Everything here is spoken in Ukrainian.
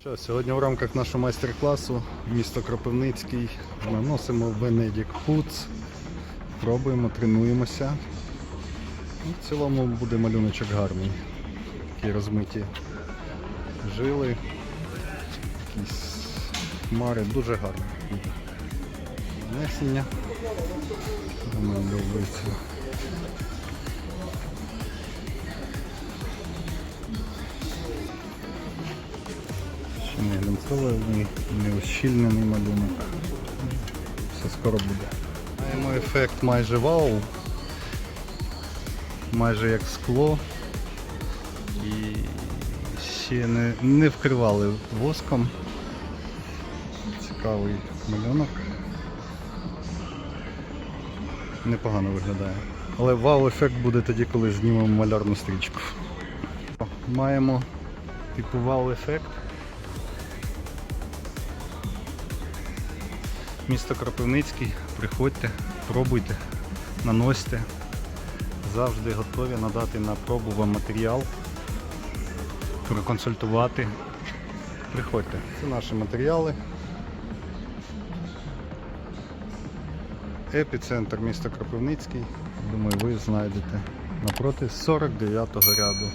Що, сьогодні в рамках нашого майстер-класу місто Кропивницький наносимо Венедік Фудс. Пробуємо, тренуємося. Ну, В цілому буде малюночок гарний. Такі розмиті жили, якісь хмари, дуже гарно. Нанесення. Думаю, подобається. Не глянцевий, не ущільнений малюнок. Все скоро буде. Маємо ефект майже вау. Майже як скло. І ще не, не вкривали воском. Цікавий малюнок. Непогано виглядає. Але вау-ефект буде тоді, коли знімемо малярну стрічку. Маємо типу вау-ефект. Місто Кропивницький, приходьте, пробуйте, наносьте. Завжди готові надати на пробу вам матеріал, проконсультувати. Приходьте. Це наші матеріали. Епіцентр міста Кропивницький. Думаю, ви знайдете напроти 49-го ряду.